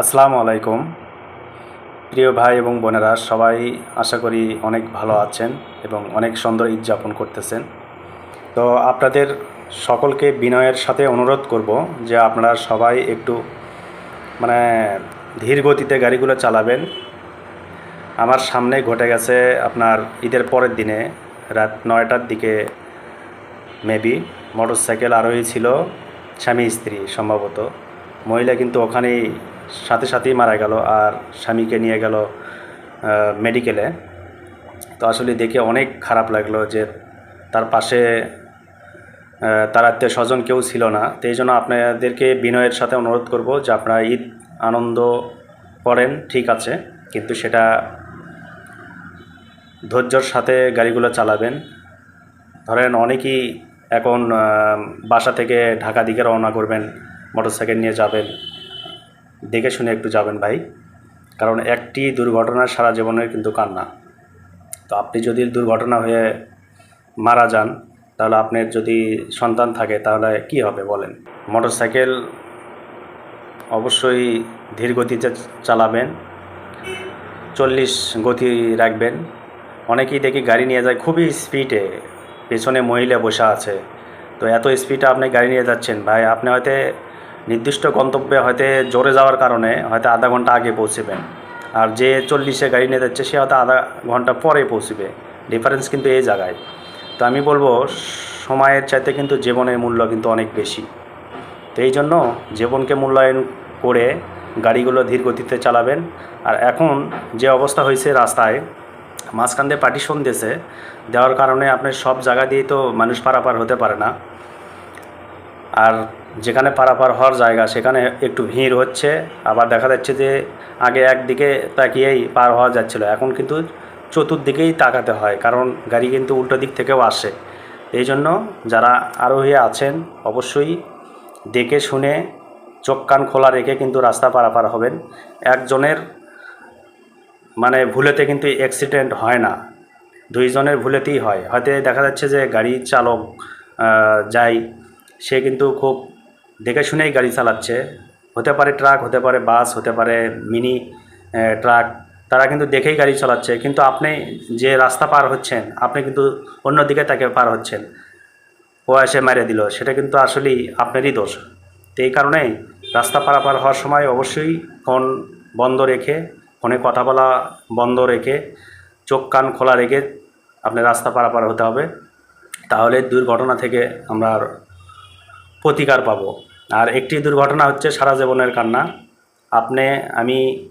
আসসালামু আলাইকুম। প্রিয় ভাই এবং বোনেরা, সবাই আশা করি অনেক ভালো আছেন এবং অনেক সুন্দর ঈদ যাপন করতেছেন। তো আপনাদের সকলকে বিনয়ের সাথে অনুরোধ করব যে আপনারা সবাই একটু মানে ধীর গতিতে গাড়িগুলো চালাবেন। আমার সামনে ঘটে গেছে আপনার ঈদের পরের দিনে, রাত নয়টার দিকে, মেবি মোটর সাইকেল আরোহী ছিল স্বামী স্ত্রী সম্ভবত। মহিলা কিন্তু ওখানেই সাথে সাথেই মারা গেল আর স্বামীকে নিয়ে গেল মেডিকেলে তো আসলে দেখে অনেক খারাপ লাগল যে তার পাশে তার আত্মীয় স্বজন কেউ ছিল না। তো এই জন্য আপনাদেরকে বিনয়ের সাথে অনুরোধ করব যে আপনারা ঈদ আনন্দ করেন, ঠিক আছে। কিন্তু সেটা ধৈর্যর সাথে গাড়িগুলো চালাবেন। ধরেন অনেকেই এখন বাসা থেকে ঢাকা দিকে রওনা করবেন, মোটরসাইকেল নিয়ে যাবেন। দেখে শুনে একটু যাবেন ভাই। কারণ একটি দুর্ঘটনা সারা জীবনের কিন্তু কান্না। তো আপনি যদি দুর্ঘটনা হয়ে মারা যান, তাহলে আপনার যদি সন্তান থাকে, তাহলে কি হবে বলেন? মোটরসাইকেল অবশ্যই ধীর গতিতে চালাবেন, চল্লিশ গতি রাখবেন। অনেকেই দেখি গাড়ি নিয়ে যায়, খুবই স্পিডে, পেছনে মহিলা বসে আছে। তো এত স্পিডে আপনি গাড়ি নিয়ে যাচ্ছেন, ভাই, আপনি হয়তো নির্দিষ্ট গন্তব্যে হয়তো জোরে যাওয়ার কারণে হয়তো আধা ঘণ্টা আগে পৌঁছবেন আর যে চল্লিশে গাড়ি নিয়ে যাচ্ছে, সে হয়তো আধা ঘণ্টা পরে পৌঁছবে। ডিফারেন্স কিন্তু এই জায়গায়। তো আমি বলব, সময়ের চাইতে কিন্তু জীবনের মূল্য কিন্তু অনেক বেশি। তো এই জন্য জীবনকে মূল্যায়ন করে গাড়িগুলো ধীর গতিতে চালাবেন। আর এখন যে অবস্থা হয়েছে রাস্তায়, মাঝখান দিয়ে পার্টিশন দিয়েছে, দেওয়ার কারণে আপনার সব জায়গা দিয়ে তো মানুষ পারাপার হতে পারে না। আর যেখানে পারাপার হওয়ার জায়গা, সেখানে একটু ভিড় হচ্ছে। আবার দেখা যাচ্ছে যে আগে একদিকে তাকিয়েই পার হওয়া যাচ্ছিল। এখন কিন্তু চতুর্দিকেই তাকাতে হয়, কারণ গাড়ি কিন্তু উল্টো দিক থেকেও আসে। এই জন্য যারা আরোহী আছেন, অবশ্যই দেখে শুনে চোখ কান খোলা রেখে কিন্তু রাস্তা পারাপার হবেন। একজনের মানে ভুলেতে কিন্তু অ্যাক্সিডেন্ট হয় না। দুইজনের ভুলেতেই হয়। হয়তো দেখা যাচ্ছে যে গাড়ি চালক যায় সে কিন্তু খুব দেখে শুনেই গাড়ি চালাচ্ছে। হতে পারে ট্রাক, হতে পারে বাস, হতে পারে মিনি ট্রাক, তারা কিন্তু দেখেই গাড়ি চালাচ্ছে। কিন্তু আপনি যে রাস্তা পার হচ্ছেন, আপনি কিন্তু অন্যদিকে তাকে পার হচ্ছেন। ও এসে মেরে দিল, সেটা কিন্তু আসলেই আপনারই দোষ। তো এই কারণেই রাস্তা পারাপার হওয়ার সময় অবশ্যই ফোন বন্ধ রেখে, ফোনে কথা বলা বন্ধ রেখে, চোখ কান খোলা রেখে আপনার রাস্তা পারাপার হতে হবে। তাহলে দুর্ঘটনা থেকে আমরা প্রতিকার পাবো। আর একটি দুর্ঘটনা হচ্ছে সারা জীবনের কান্না। আপনি, আমি,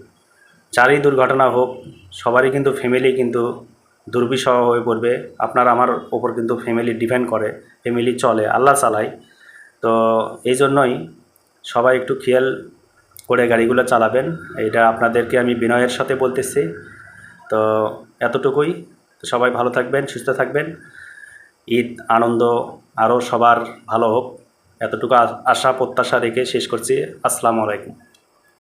যারই দুর্ঘটনা হোক, সবারই কিন্তু ফ্যামিলি কিন্তু দুর্বিষহ হয়ে পড়বে। আপনার, আমার ওপর কিন্তু ফ্যামিলি ডিপেন্ড করে ফ্যামিলি চলে, আল্লাহ চালায়। তো এই জন্যই সবাই একটু খেয়াল করে গাড়িগুলো চালাবেন। এটা আপনাদেরকে আমি বিনয়ের সাথে বলতেছি। তো এতটুকুই। সবাই ভালো থাকবেন, সুস্থ থাকবেন। ঈদ আনন্দ আরও সবার ভালো হোক। এতটুকু আশা প্রত্যাশা রেখে শেষ করছি। আসসালামু আলাইকুম।